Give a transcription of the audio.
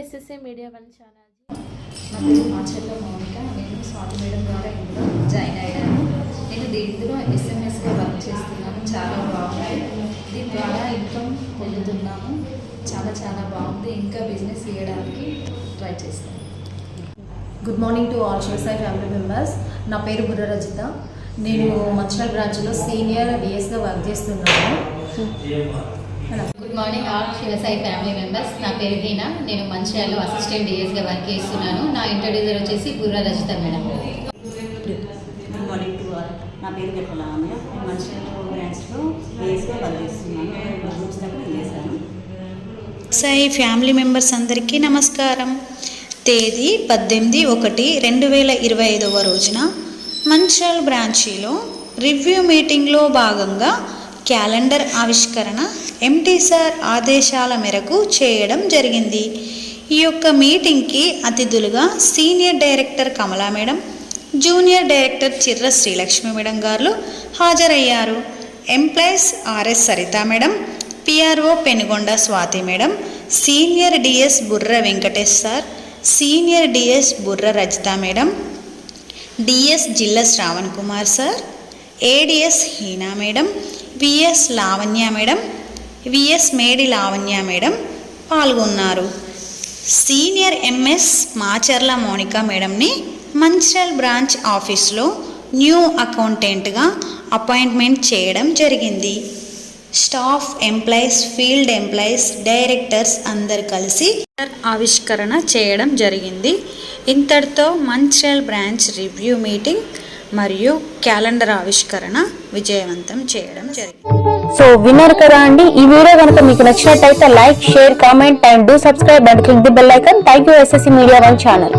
మంచాలాజీ నా పేరు మాచర్ల మౌనిక. నేను స్వాతి మేడం ద్వారా ఇందులో జాయిన్ అయ్యాను. నేను దీంట్లో ఎస్ఎంఎస్గా వర్క్ చేస్తున్నాను. చాలా బాగుంది. దీని ద్వారా ఇన్కమ్ పొందుతున్నాము చాలా చాలా బాగుంది. ఇంకా బిజినెస్ చేయడానికి ట్రై చేస్తాను. Good morning to all Shivasai family members నా పేరు బుర్ర రజిత. నేను మంచిర్యాల బ్రాంచ్లో సీనియర్ డిఎస్గా వర్క్ చేస్తున్నాను. Good morning all Shivasai family members నా పేరు హీనా. నేను మంచిర్యాలలో అసిస్టెంట్ డిఎస్గా వర్క్ చేస్తున్నాను. నా ఇంట్రడ్యూసర్ వచ్చేసి Burra Rajitha madam. Good morning to all నా పేరు గెప్పలావణ్య నేను మంచిర్యాల బ్రాంచ్లో ఏఎస్గా వర్క్ చేస్తున్నాను. చేశాను. సాయి ఫ్యామిలీ మెంబర్స్ అందరికీ నమస్కారం. తేదీ పద్దెనిమిది ఒకటి రెండు వేల ఇరవై ఐదవ రోజున మంచిర్యాల బ్రాంచీలో రివ్యూ మీటింగ్లో భాగంగా క్యాలెండర్ ఆవిష్కరణ ఎంటీసార్ ఆదేశాల మేరకు చేయడం జరిగింది. ఈ యొక్క మీటింగ్కి అతిథులుగా senior director Kamala madam junior director Chirra Srilakshmi madam garu హాజరయ్యారు. Employees RS Saritha madam PRO Penugonda Swathi madam senior DS Burra Venkatesh sir senior DS Burra Rajitha madam DS జిల్ల Shravan Kumar sir ADS Heena madam VS Lavanya madam VS మేడి Lavanya madam పాల్గొన్నారు. Senior MS Macherla Monika మేడంని Mancherial branch ఆఫీస్లో new అకౌంటెంట్గా appointment చేయడం జరిగింది. Staff employees field employees directors అందరు కలిసి ఆవిష్కరణ చేయడం జరిగింది. ఇంతటితో మంచిర్యాల్ బ్రాంచ్ రివ్యూ మీటింగ్ మరియు క్యాలెండర్ ఆవిష్కరణ విజయవంతం చేయడం జరిగింది. సో విన్నారు కదా అండి? ఈ వీడియో కనుక మీకు నచ్చినట్టయితే like share comment and do subscribe and click the bell icon. Thank you SSC media one channel.